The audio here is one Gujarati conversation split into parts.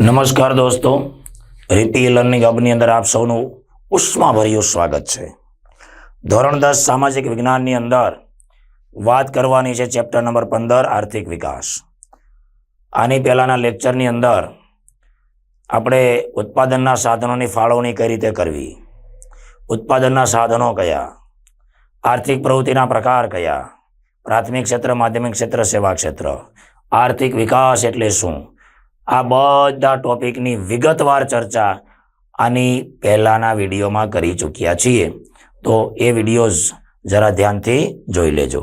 નમસ્કાર દોસ્તો. રીતિ લર્નિંગ હબની અંદર આપ સૌનું ઉષ્માભર્યું સ્વાગત છે. ધોરણ દસ સામાજિક વિજ્ઞાનની અંદર વાત કરવાની છે ચેપ્ટર નંબર પંદર, આર્થિક વિકાસ. આની પહેલાંના લેક્ચરની અંદર આપણે ઉત્પાદનના સાધનોની ફાળવણી કઈ રીતે કરવી? ઉત્પાદનના સાધનો કયા? આર્થિક પ્રવૃત્તિના પ્રકાર કયા? પ્રાથમિક ક્ષેત્ર, માધ્યમિક ક્ષેત્ર, સેવા ક્ષેત્ર. આર્થિક વિકાસ એટલે શું? આ બધા ટોપિકની વિગતવાર ચર્ચા આની પહેલાના વિડીયોમાં કરી ચૂક્યા છીએ. તો એ વિડીયોઝ જરા ધ્યાનથી જોઈ લેજો.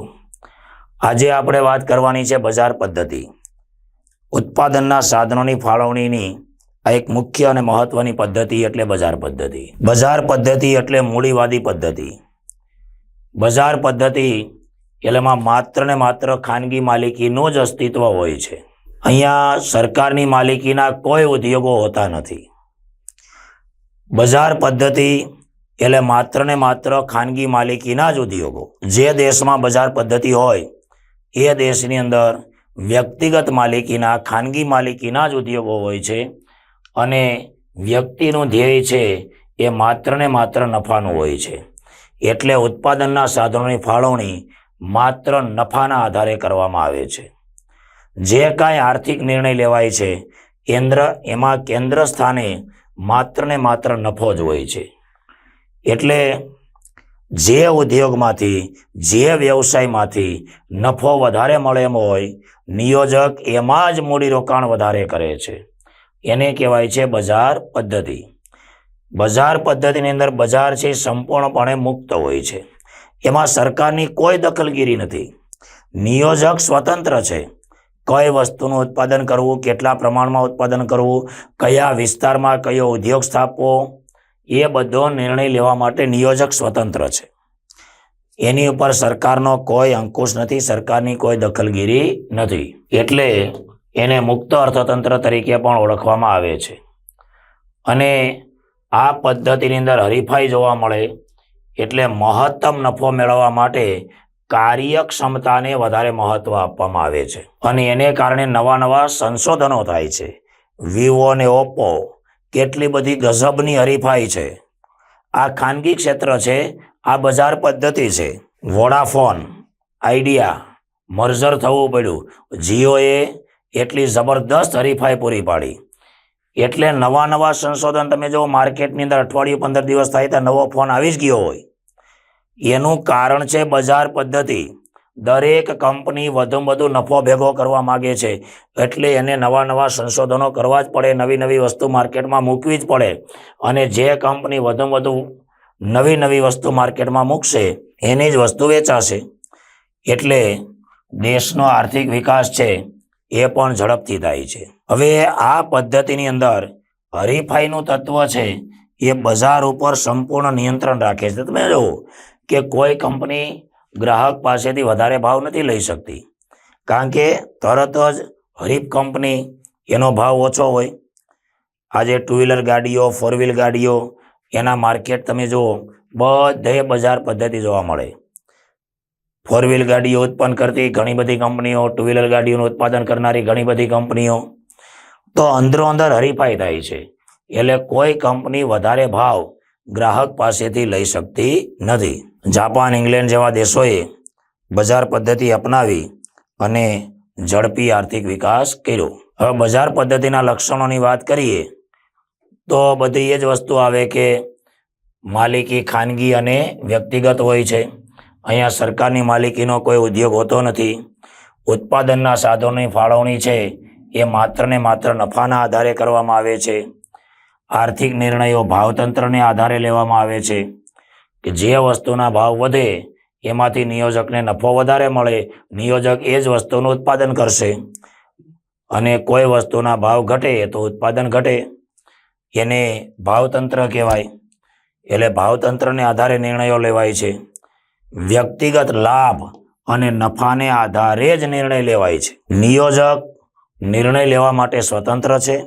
આજે આપણે વાત કરવાની છે બજાર પદ્ધતિ. ઉત્પાદનના સાધનોની ફાળવણીની આ એક મુખ્ય અને મહત્વની પદ્ધતિ એટલે બજાર પદ્ધતિ. બજાર પદ્ધતિ એટલે મૂડીવાદી પદ્ધતિ. બજાર પદ્ધતિ એટલેમાં માત્ર ને માત્ર ખાનગી માલિકીનું જ અસ્તિત્વ હોય છે. અહીંયા સરકારની માલિકીના કોઈ ઉદ્યોગો હોતા નથી. બજાર પદ્ધતિ એટલે માત્ર ને માત્ર ખાનગી માલિકીના જ ઉદ્યોગો. જે દેશમાં બજાર પદ્ધતિ હોય, એ દેશની અંદર વ્યક્તિગત માલિકીના, ખાનગી માલિકીના જ ઉદ્યોગો હોય છે અને વ્યક્તિનું ધ્યેય છે એ માત્ર ને માત્ર નફાનું હોય છે. એટલે ઉત્પાદનના સાધનોની ફાળવણી માત્ર નફાના આધારે કરવામાં આવે છે. જે કાંઈ આર્થિક નિર્ણય લેવાય છે, કેન્દ્ર એમાં કેન્દ્ર સ્થાને માત્ર ને માત્ર નફો જ હોય છે. એટલે જે ઉદ્યોગમાંથી, જે વ્યવસાયમાંથી નફો વધારે મળે એમ હોય, નિયોજક એમાં જ મૂડીરોકાણ વધારે કરે છે. એને કહેવાય છે બજાર પદ્ધતિ. બજાર પદ્ધતિની અંદર બજાર છે સંપૂર્ણપણે મુક્ત હોય છે. એમાં સરકારની કોઈ દખલગીરી નથી. નિયોજક સ્વતંત્ર છે. કઈ વસ્તુનું ઉત્પાદન કરવું, કેટલા પ્રમાણમાં ઉત્પાદન કરવું, કયા વિસ્તારમાં કયો ઉદ્યોગ સ્થાપવો, એ બધો નિર્ણય લેવા માટે નિયોજક સ્વતંત્ર છે. એની ઉપર સરકારનો કોઈ અંકુશ નથી, સરકારની કોઈ દખલગીરી નથી. એટલે એને મુક્ત અર્થતંત્ર તરીકે પણ ઓળખવામાં આવે છે. અને આ પદ્ધતિની અંદર હરીફાઈ જોવા મળે, એટલે મહત્તમ નફો મેળવવા માટે કાર્યક્ષમતાને વધારે મહત્વ આપવામાં આવે છે અને એને કારણે નવા નવા સંશોધનો થાય છે. વિવો અને ઓપ્પો કેટલી બધી ગઝબની હરીફાઈ છે. આ ખાનગી ક્ષેત્ર છે, આ બજાર પદ્ધતિ છે. વોડાફોન, આઈડિયા, મર્જર થવું પડ્યું. જીઓએ એટલી જબરદસ્ત હરીફાઈ પૂરી પાડી. એટલે નવા નવા સંશોધન તમે જો માર્કેટની અંદર અઠવાડિયું પંદર દિવસ થાય ત્યાં નવો ફોન આવી જ ગયો હોય. એનું કારણ છે બજાર પદ્ધતિ. દરેક કંપની વધુ વધુ નફો ભેગો કરવા માગે છે. એટલે એને નવા નવા સંશોધનો કરવા જ પડે, નવી નવી વસ્તુ માર્કેટમાં મૂકવી જ પડે. અને જે કંપની વધુ વધુ નવી નવી વસ્તુ માર્કેટમાં મૂકશે, એની જ વસ્તુ વેચાશે. એટલે દેશનો આર્થિક વિકાસ છે, એ પણ ઝડપથી થાય છે. હવે આ પદ્ધતિની અંદર હરીફાઈનું તત્વ છે, એ બજાર ઉપર સંપૂર્ણ નિયંત્રણ રાખે છે. તમે જુઓ કે કોઈ કંપની ગ્રાહક પાસેથી વધારે ભાવ નથી લઈ શકતી. કારણ કે તરત જ હરીફ કંપની એનો ભાવ ઓછો હોય. આજે ટુ વ્હીલર ગાડીઓ ફોર વ્હીલ ગાડીઓ, એના માર્કેટ તમે જુઓ, બધે બજાર પદ્ધતિ જોવા મળે. ફોર વ્હીલ ગાડીઓ ઉત્પન્ન કરતી ઘણી બધી કંપનીઓ ટુ વ્હીલર ગાડીઓનું ઉત્પાદન કરનારી ઘણી બધી કંપનીઓ. તો અંદરો અંદર હરીફાઈ થાય છે. એટલે કોઈ કંપની વધારે ભાવ ગ્રાહક પાસેથી લઈ શકતી નથી. જાપાન, ઇંગ્લેન્ડ જેવા દેશોએ બજાર પદ્ધતિ અપનાવી અને ઝડપી આર્થિક વિકાસ કર્યો. હવે બજાર પદ્ધતિના લક્ષણોની વાત કરીએ, તો બધી એ જ વસ્તુ આવે કે માલિકી ખાનગી અને વ્યક્તિગત હોય છે. અહીંયા સરકારની માલિકીનો કોઈ ઉદ્યોગ હોતો નથી. ઉત્પાદનના સાધનોની ફાળવણી છે, એ માત્ર ને માત્ર નફાના આધારે કરવામાં આવે છે. આર્થિક નિર્ણયો ભાવતંત્રને આધારે લેવામાં આવે છે. કે જે વસ્તુના ભાવ વધે, એમાંથી નિયોજકને નફો વધારે મળે, નિયોજક એ જ વસ્તુનું ઉત્પાદન કરશે. અને કોઈ વસ્તુના ભાવ ઘટે તો ઉત્પાદન ઘટે. એને ભાવતંત્ર કહેવાય. એટલે ભાવતંત્રને આધારે નિર્ણયો લેવાય છે. વ્યક્તિગત લાભ અને નફાને આધારે જ નિર્ણય લેવાય છે. નિયોજક નિર્ણય લેવા માટે સ્વતંત્ર છે.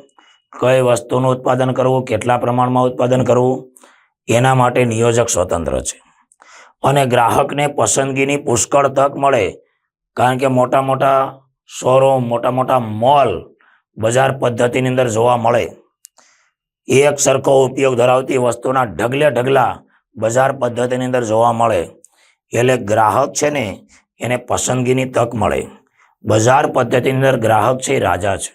કઈ વસ્તુનું ઉત્પાદન કરવું, કેટલા પ્રમાણમાં ઉત્પાદન કરવું એના માટે નિયોજક સ્વતંત્ર છે. અને ગ્રાહકને પસંદગીની પુષ્કળ તક મળે, કારણ કે મોટા મોટા શોરૂમ, મોટા મોટા મોલ બજાર પદ્ધતિની અંદર જોવા મળે. એક સરખો ઉપયોગ ધરાવતી વસ્તુના ઢગલે ઢગલા બજાર પદ્ધતિની અંદર જોવા મળે. એટલે ગ્રાહક છે ને, એને પસંદગીની તક મળે. બજાર પદ્ધતિની અંદર ગ્રાહક છે રાજા છે.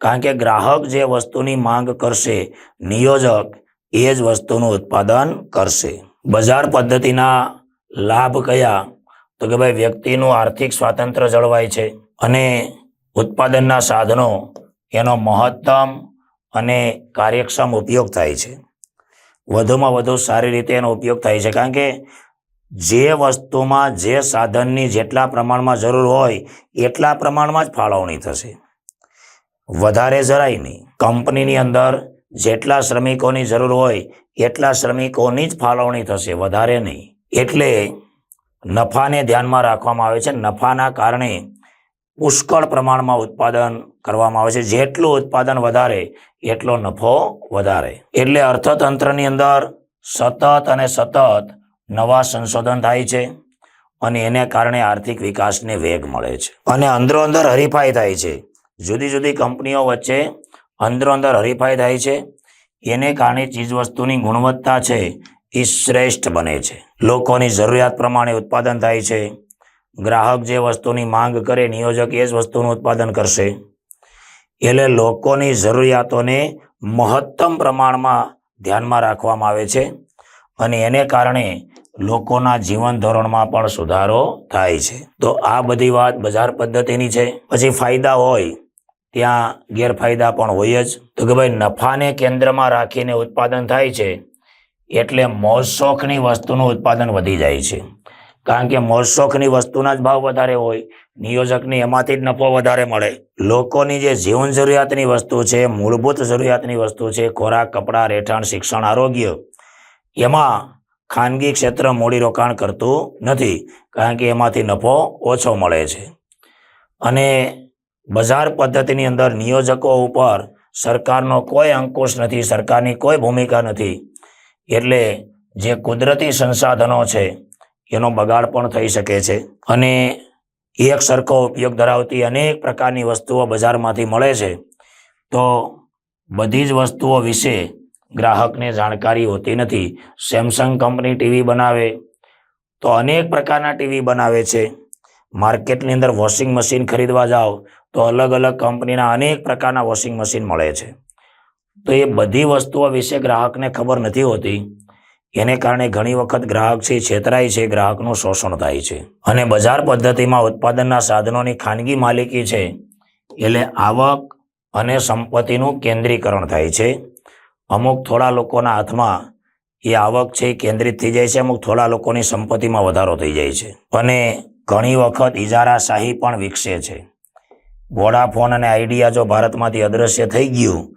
કારણ કે ગ્રાહક જે વસ્તુની માંગ કરશે, નિયોજક એ જ વસ્તુનું ઉત્પાદન કરશે. બજાર પદ્ધતિના લાભ કયા? તો કે ભાઈ, વ્યક્તિનું આર્થિક સ્વાતંત્ર્ય જળવાય છે અને ઉત્પાદનના સાધનો એનો મહત્તમ અને કાર્યક્ષમ ઉપયોગ થાય છે. વધુમાં વધુ સારી રીતે એનો ઉપયોગ થાય છે. કારણ કે જે વસ્તુમાં, જે સાધનની જેટલા પ્રમાણમાં જરૂર હોય, એટલા પ્રમાણમાં જ ફાળવણી થશે. વધારે જરાય નહીં. કંપનીની અંદર જેટલા શ્રમિકોની જરૂર હોય, એટલા શ્રમિકોની જ ફાળવણી થશે, વધારે નહીં. એટલે નફાને ધ્યાનમાં રાખવામાં આવે છે. નફાના કારણે પુષ્કળ પ્રમાણમાં ઉત્પાદન કરવામાં આવે છે. જેટલું ઉત્પાદન વધારે, એટલો નફો વધારે. એટલે અર્થતંત્રની અંદર સતત અને સતત નવા સંશોધન થાય છે અને એને કારણે આર્થિક વિકાસને વેગ મળે છે. અને અંદરો અંદર હરીફાઈ થાય છે. જુદી જુદી કંપનીઓ વચ્ચે અંદરો અંદર હરીફાઈ થાય છે. એને કારણે ચીજવસ્તુની ગુણવત્તા છે એ શ્રેષ્ઠ બને છે. લોકોની જરૂરિયાત પ્રમાણે ઉત્પાદન થાય છે. ગ્રાહક જે વસ્તુની માંગ કરે, નિયોજક એ જ વસ્તુનું ઉત્પાદન કરશે. એટલે લોકોની જરૂરિયાતોને મહત્તમ પ્રમાણમાં ધ્યાનમાં રાખવામાં આવે છે અને એને કારણે લોકોના જીવન ધોરણમાં પણ સુધારો થાય છે. તો આ બધી વાત બજાર પદ્ધતિની છે. પછી ફાયદા હોય. ત્યાં ગેરફાયદા પણ હોય જ. તો કે ભાઈ, નફાને કેન્દ્રમાં રાખીને ઉત્પાદન થાય છે, એટલે મોજ શોખની વસ્તુનું ઉત્પાદન વધી જાય છે. કારણ કે મોજ શોખની વસ્તુના જ ભાવ વધારે હોય, નિયોજકની એમાંથી જ નફો વધારે મળે. લોકોની જે જીવન જરૂરિયાતની વસ્તુ છે, મૂળભૂત જરૂરિયાતની વસ્તુ છે, ખોરાક, કપડાં, રહેઠાણ, શિક્ષણ, આરોગ્ય, એમાં ખાનગી ક્ષેત્ર મૂડીરોકાણ કરતું નથી. કારણ કે એમાંથી નફો ઓછો મળે છે. અને બજાર પદ્ધતિની અંદર નિયોજકો ઉપર સરકારનો કોઈ અંકુશ નથી, સરકારની કોઈ ભૂમિકા નથી. એટલે જે કુદરતી સંસાધનો છે, એનો બગાડ પણ થઈ શકે છે. અને એક સરખો ઉપયોગ ધરાવતી અનેક પ્રકારની વસ્તુઓ બજારમાંથી મળે છે. તો બધી જ વસ્તુઓ વિશે ગ્રાહકને જાણકારી હોતી નથી. સેમસંગ કંપની ટીવી બનાવે, તો અનેક પ્રકારના ટીવી બનાવે છે. માર્કેટની અંદર વોશિંગ મશીન ખરીદવા જાઓ તો અલગ અલગ કંપનીના અનેક પ્રકારના વોશિંગ મશીન મળે છે. તો એ બધી વસ્તુઓ વિશે ગ્રાહકને ખબર નથી હોતી. એને કારણે ઘણી વખત ગ્રાહક છે છેતરાય છે, ગ્રાહકનું શોષણ થાય છે. અને બજાર પદ્ધતિમાં ઉત્પાદનના સાધનોની ખાનગી માલિકી છે, એટલે આવક અને સંપત્તિનું કેન્દ્રીકરણ થાય છે. અમુક થોડા લોકોના હાથમાં એ આવક છે કેન્દ્રિત થઈ જાય છે, અમુક થોડા લોકોની સંપત્તિમાં વધારો થઈ જાય છે. અને ઘણી વખત ઇજારાશાહી પણ વિકસે છે. વોડાફોન અને આઈડિયા જો ભારતમાંથી અદ્રશ્ય થઈ ગયું,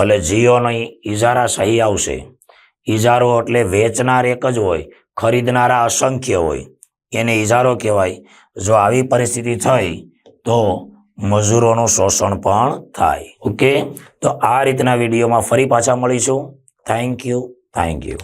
એટલે જીઓની ઇજારાશાહી આવશે. ઇજારો એટલે વેચનાર એક જ હોય, ખરીદનારા અસંખ્ય હોય. એને ઇજારો કહેવાય. જો આવી પરિસ્થિતિ થઈ, તો મજૂરોનું શોષણ પણ થાય. ઓકે? તો આ રીતના વિડીયોમાં ફરી પાછા મળીશું. Thank you thank you